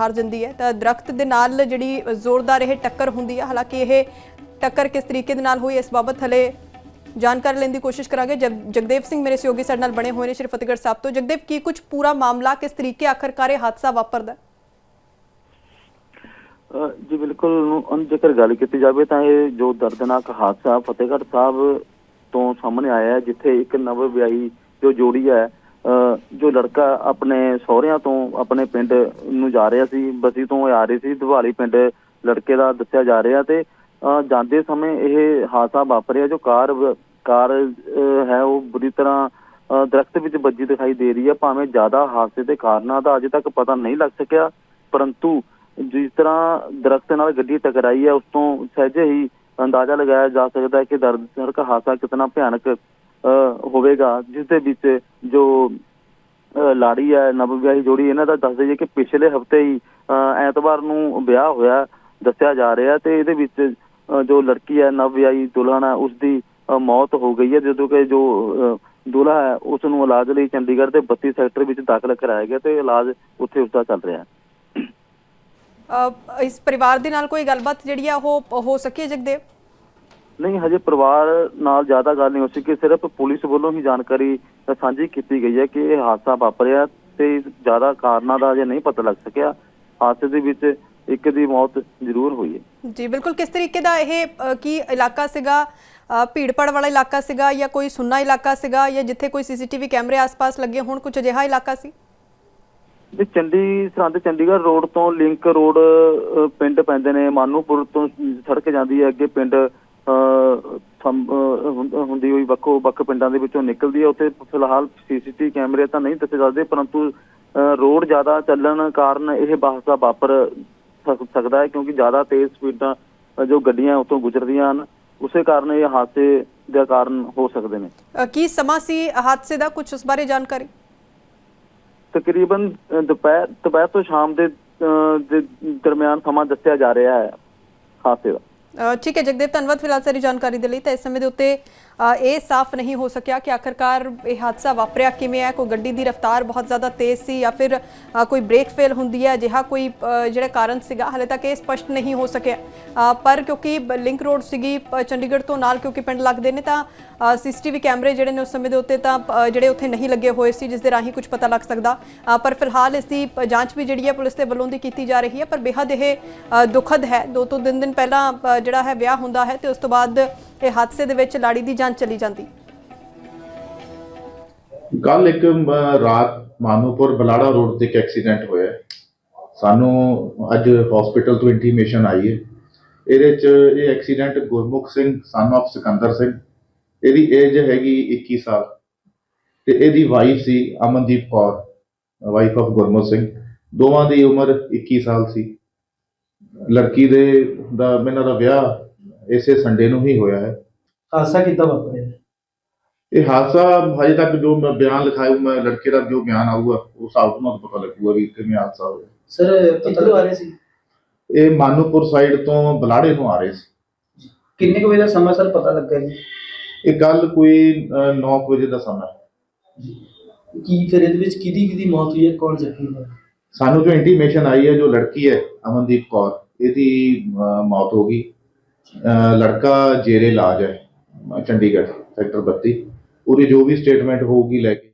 ਹਾਰ ਜਾਂਦੀ ਹੈ। ਤਾਂ ਦਰਖਤ ਦੇ ਨਾਲ ਜਿਹੜੀ ਜ਼ੋਰਦਾਰ ਇਹ ਟੱਕਰ ਹੁੰਦੀ ਹੈ, ਹਾਲਾਂਕਿ ਇਹ ਟੱਕਰ ਕਿਸ ਤਰੀਕੇ ਦੇ ਨਾਲ ਹੋਈ, ਇਸ ਬਾਬਤ ਹਲੇ ਜਾਣਕਾਰੀ ਲੈਣ ਦੀ ਕੋਸ਼ਿਸ਼ ਕਰਾਂਗੇ। ਜਗਦੇਵ ਸਿੰਘ ਮੇਰੇ ਸਹਿਯੋਗੀ ਸਾਡੇ ਨਾਲ ਬਣੇ ਹੋਏ ਨੇ, ਸ਼੍ਰੀ ਫਤਿਹਗੜ੍ਹ ਸਾਹਿਬ ਤੋਂ। ਜਗਦੇਵ, ਕੀ ਕੁਝ ਪੂਰਾ ਮਾਮਲਾ ਕਿਸ ਤਰੀਕੇ ਆਖਰਕਾਰ ਇਹ ਹਾਦਸਾ ਵਾਪਰਦਾ? ਜੀ ਬਿਲਕੁਲ ਅਨ ਜੇਕਰ ਗੱਲ ਕੀਤੀ ਜਾਵੇ ਤਾਂ ਇਹ ਜੋ ਦਰਦਨਾਕ ਹਾਦਸਾ ਫਤਿਹਗੜ੍ਹ ਸਾਹਿਬ ਤੋਂ ਸਾਹਮਣੇ ਆਇਆ ਹੈ, ਜਿੱਥੇ ਇੱਕ ਨਵ ਵਿਆਹੀ ਜੋ ਜੋੜੀ ਹੈ ਜੋ ਲੜਕਾ ਆਪਣੇ ਸਹੁਰਿਆਂ ਤੋਂ ਆਪਣੇ ਪਿੰਡ ਨੂੰ ਜਾ ਰਿਹਾ ਸੀ, ਬਸੀ ਤੋਂ ਆ ਰਹੀ ਸੀ, ਦਿਵਾਲੀ ਪਿੰਡ ਲੜਕੇ ਦਾ ਦੱਸਿਆ ਜਾ ਰਿਹਾ ਤੇ ਜਾਂਦੇ ਸਮੇਂ ਇਹ ਹਾਦਸਾ ਵਾਪਰਿਆ, ਜੋ ਕਾਰ ਕਾਰ ਹੈ, ਉਹ ਬੁਰੀ ਤਰ੍ਹਾਂ ਦਰਖਤ ਵਿੱਚ ਵੱਜੀ ਦਿਖਾਈ ਦੇ ਰਹੀ ਹੈ। ਭਾਵੇਂ ਜ਼ਿਆਦਾ ਹਾਦਸੇ ਦੇ ਕਾਰਨਾਂ ਦਾ ਅਜੇ ਤੱਕ ਪਤਾ ਨਹੀਂ ਲੱਗ ਸਕਿਆ, ਪਰੰਤੂ ਜਿਸ ਤਰ੍ਹਾਂ ਦਰਖਤ ਨਾਲ ਗੱਡੀ ਟਕਰਾਈ ਹੈ, ਉਸ ਤੋਂ ਸਹਿਜੇ ਹੀ ਅੰਦਾਜ਼ਾ ਲਗਾਇਆ ਜਾ ਸਕਦਾ ਹੈ ਕਿ ਦਰਦਨਾਕ ਹਾਦਸਾ ਕਿਤਨਾ ਭਿਆਨਕ ਹੋਵੇਗਾ ਜਿਸ ਦੇ ਵਿੱਚ ਜੋ ਲਾੜੀ ਹੈ ਨਵਵਿਆਹੀ ਜੋੜੀ ਇਹਨਾਂ ਦਾ ਦੱਸ ਦਈਏ ਕਿ ਪਿਛਲੇ ਹਫ਼ਤੇ ਹੀ ਐਤਵਾਰ ਨੂੰ ਵਿਆਹ ਹੋਇਆ ਦੱਸਿਆ ਜਾ ਰਿਹਾ ਤੇ ਇਹਦੇ ਵਿੱਚ ਜੋ ਲੜਕੀ ਹੈ ਨਵਵਿਆਹੀ ਦੁਲਹਨ ਹੈ ਉਸ ਦੀ ਮੌਤ ਹੋ ਗਈ ਹੈ ਜਦੋਂ ਕਿ ਜੋ ਅ, ਦੁਲਹਾ ਹੈ ਉਸ ਨੂੰ ਇਲਾਜ ਲਈ ਚੰਡੀਗੜ੍ਹ ਦੇ 32 ਸੈਕਟਰ ਵਿੱਚ ਦਾਖਲ ਕਰਾਇਆ ਗਿਆ ਤੇ ਇਲਾਜ ਉੱਥੇ ਉਸਦਾ ਚੱਲ ਰਿਹਾ ਹੈ। ਇਸ ਪਰਿਵਾਰ ਦੇ ਨਾਲ ਕੋਈ ਗੱਲਬਾਤ ਜਿਹੜੀ ਆ ਉਹ ਹੋ ਸਕੀ ਹੈ ਜਗਦੇਵ? ਨਹੀਂ ਹਜੇ ਪਰਿਵਾਰ ਨਾਲ ਜ਼ਿਆਦਾ ਗੱਲ ਨਹੀਂ ਹੋ ਸਕੀ। ਸਿਰਫ ਪੁਲਿਸ ਵੱਲੋਂ ਹੀ ਜਾਣਕਾਰੀ ਸਾਂਝੀ ਕੀਤੀ ਗਈ ਹੈ ਕਿ ਇਹ ਹਾਦਸਾ ਵਾਪਰਿਆ ਤੇ ਜ਼ਿਆਦਾ ਕਾਰਨਾਂ ਦਾ ਅਜੇ ਨਹੀਂ ਪਤਾ ਲੱਗ ਸਕਿਆ। ਹਾਦਸੇ ਦੇ ਵਿੱਚ ਇੱਕ ਦੀ ਮੌਤ ਜ਼ਰੂਰ ਹੋਈ ਹੈ। ਜੀ ਬਿਲਕੁਲ। ਕਿਸ ਤਰੀਕੇ ਦਾ ਇਹ ਕੀ ਇਲਾਕਾ ਸੀਗਾ? ਭੀੜਪੜ ਵਾਲਾ ਇਲਾਕਾ ਸੀਗਾ ਜਾਂ ਕੋਈ ਸੁੰਨਾ ਇਲਾਕਾ ਸੀਗਾ ਜਾਂ ਜਿੱਥੇ ਕੋਈ ਸੀਸੀਟੀਵੀ ਕੈਮਰੇ ਆਸ-ਪਾਸ ਲੱਗੇ ਹੋਣ ਕੁਝ ਅਜਿਹਾ ਇਲਾਕਾ ਸੀ? ਇਹ ਚੰਡੀ ਸਰਹੰਦ ਚੰਡੀਗੜ੍ਹ ਰੋਡ ਤੋਂ ਲਿੰਕ ਰੋਡ ਪਿੰਡ ਪੈਂਦੇ ਨੇ। ਮਾਨੂਪੁਰ ਤੋਂ ਸੜਕ ਜਾਂਦੀ ਹੈ ਅੱਗੇ ਪਿੰਡ ਹੁੰਦੀ ਹੋਈ ਵੱਖੋ ਵੱਖ ਪਿੰਡਾਂ ਦੇ ਵਿੱਚੋਂ ਨਿਕਲਦੀ ਹੈ। ਉੱਥੇ ਫਿਲਹਾਲ ਸੀਸੀਟੀਵੀ ਕੈਮਰੇ ਤਾਂ ਨਹੀਂ ਦੱਸੇ ਜਾਂਦੇ ਪਰੰਤੂ ਰੋਡ ਜ਼ਿਆਦਾ ਚੱਲਣ ਕਾਰਨ ਇਹ ਹਾਦਸਾ ਵਾਪਰ ਸਕ- ਸਕਦਾ ਹੈ ਕਿਉਂਕਿ ਜ਼ਿਆਦਾ ਤੇਜ਼ ਸਪੀਡਾਂ ਜੋ ਗੱਡੀਆਂ ਉੱਥੋਂ ਗੁਜ਼ਰਦੀਆਂ ਹਨ ਉਸੇ ਕਾਰਨ ਇਹ ਹਾਦਸੇ ਦਾ ਕਾਰਨ ਹੋ ਸਕਦੇ ਨੇ। ਕੀ ਸਮਾਂ ਸੀ ਹਾਦਸੇ ਦਾ? ਕੁਝ ਉਸ ਬਾਰੇ ਜਾਣਕਾਰੀ? ਤਕਰੀਬਨ ਦੁਪਹਿਰ ਦੁਪਹਿਰ ਤੋਂ ਸ਼ਾਮ ਦੇ ਦਰਮਿਆਨ ਸਮਾਂ ਦੱਸਿਆ ਜਾ ਰਿਹਾ ਹੈ ਹਾਦਸੇ ਦਾ। ਠੀਕ ਹੈ ਜਗਦੇਵ ਧੰਨਵਾਦ ਫਿਲਹਾਲ ਸਾਰੀ ਜਾਣਕਾਰੀ ਦੇ ਲਈ। ਤਾਂ ਇਸ ਸਮੇਂ ਦੇ ਉੱਤੇ ਇਹ ਸਾਫ਼ ਨਹੀਂ ਹੋ ਸਕਿਆ ਕਿ ਆਖਰਕਾਰ ਇਹ ਹਾਦਸਾ ਵਾਪਰਿਆ ਕਿਵੇਂ ਹੈ। ਕੋਈ ਗੱਡੀ ਦੀ ਰਫ਼ਤਾਰ ਬਹੁਤ ਜ਼ਿਆਦਾ ਤੇਜ਼ ਸੀ ਜਾਂ ਫਿਰ ਕੋਈ ਬ੍ਰੇਕ ਫੇਲ ਹੁੰਦੀ ਹੈ ਅਜਿਹਾ ਕੋਈ ਜਿਹੜਾ ਕਾਰਨ ਸੀਗਾ ਹਾਲੇ ਤੱਕ ਇਹ ਸਪਸ਼ਟ ਨਹੀਂ ਹੋ ਸਕਿਆ। ਪਰ ਕਿਉਂਕਿ ਬ- ਲਿੰਕ ਰੋਡ ਸੀਗੀ ਚੰਡੀਗੜ੍ਹ ਤੋਂ ਨਾਲ ਕਿਉਂਕਿ ਪਿੰਡ ਲੱਗਦੇ ਨੇ ਤਾਂ ਸੀਸੀਟੀਵੀ ਕੈਮਰੇ ਜਿਹੜੇ ਨੇ ਉਸ ਸਮੇਂ ਦੇ ਉੱਤੇ ਤਾਂ ਜਿਹੜੇ ਉੱਥੇ ਨਹੀਂ ਲੱਗੇ ਹੋਏ ਸੀ ਜਿਸ ਦੇ ਰਾਹੀਂ ਕੁਝ ਪਤਾ ਲੱਗ ਸਕਦਾ। ਪਰ ਫਿਲਹਾਲ ਇਸ ਦੀ ਪ- ਜਾਂਚ ਵੀ ਜਿਹੜੀ ਹੈ ਪੁਲਿਸ ਦੇ ਵੱਲੋਂ ਦੀ ਕੀਤੀ ਜਾ ਰਹੀ ਹੈ ਪਰ ਬੇहद ਇਹ ਅ, ਦੁਖਦ ਹੈ। ਦੋ ਤੋਂ ਤਿੰਨ ਦਿਨ ਪਹਿਲਾਂ ਜਿਹੜਾ ਹੈ, ਵਿਆਹ ਹੁੰਦਾ ਹੈ ਤੇ ਉਸ ਤੋਂ ਬਾਅਦ ਇਹ ਹਾਦਸੇ ਦੇ ਵਿੱਚ ਲਾੜੀ ਦੀ ਜਾਨ ਚਲੀ ਜਾਂਦੀ। ਕੱਲ ਇੱਕ ਰਾਤ ਮਾਨੂਪੁਰ ਬਲਾੜਾ ਰੋਡ ਤੇ ਇੱਕ ਐਕਸੀਡੈਂਟ ਹੋਇਆ ਸਾਨੂੰ ਅੱਜ ਹਸਪੀਟਲ ਤੋਂ ਇੰਟੀਮੇਸ਼ਨ ਆਈ ਹੈ। ਇਹਦੇ ਚ ਇਹ accident Gurmukh Singh son of Sikandar Singh. ਇਹਦੀ ਏਜ ਹੈਗੀ 21 ਸਾਲ। ਤੇ ਇਹਦੀ ਵਾਈਫ ਸੀ ਅਮਨਦੀਪ ਕੌਰ ਵਾਈਫ ਆਫ ਗੁਰਮੁਖ ਸਿੰਘ। ਦੋਵਾਂ ਦੀ ਉਮਰ 21 ਸਾਲ ਸੀ। ਲੜਕੀ ਦੇ ਦਾ ਇਹਨਾਂ ਦਾ ਵਿਆਹ ਇਸੇ ਸੰਡੇ ਨੂੰ ਹੀ ਹੋਇਆ ਹੈ। ਹਾਦਸਾ ਕਿੱਦਾਂ ਵਾਪਰਿਆ? ਇਹ ਹਾਦਸਾ ਹਜੇ ਤੱਕ ਜੋ ਮੈਂ ਬਿਆਨ ਲਿਖਾਇਆ ਮੈਂ ਲੜਕੇ ਦਾ ਜੋ ਬਿਆਨ ਆਊਗਾ ਉਸ ਹਿਸਾਬ ਨਾਲ ਪਤਾ ਲੱਗੂਗਾ ਵੀ ਕਿਵੇਂ ਹਾਦਸਾ ਹੋਇਆ। ਸਰ ਕਿੱਥੋਂ ਆ ਰਹੇ ਸੀ? ਇਹ ਮਾਨੂਪੁਰ ਸਾਈਡ ਤੋਂ ਬਲਾੜੇ ਨੂੰ ਆ ਰਹੇ ਸੀ। ਕਿੰਨੇ ਕੁ ਵਜੇ ਦਾ ਸਮਾਂ ਸਰ ਪਤਾ ਲੱਗਾ ਜੀ? ਇਹ ਗੱਲ ਕੋਈ 9 ਵਜੇ ਦਾ ਸਮਾਂ। ਕੀ ਫਿਰ ਇਹਦੇ ਵਿੱਚ ਕਿਹਦੀ ਕਿਹਦੀ ਮੌਤ ਹੋਈ ਹੈ? ਕੌਣ ਜ਼ਖਮੀ ਹੋਇਆ? ਸਾਨੂੰ ਜੋ ਇੰਟੀਮੇਸ਼ਨ ਆਈ ਹੈ, ਜੋ ਲੜਕੀ ਹੈ, ਅਮਨਦੀਪ ਕੌਰ, ਇਹਦੀ ਮੌਤ ਹੋ ਗਈ। ਲੜਕਾ ਜੇਰੇ ਇਲਾਜ ਹੈ, ਚੰਡੀਗੜ੍ਹ, ਸੈਕਟਰ 32 ਉਹਦੀ ਜੋ ਵੀ ਸਟੇਟਮੈਂਟ ਹੋਊਗੀ ਲੈ ਕੇ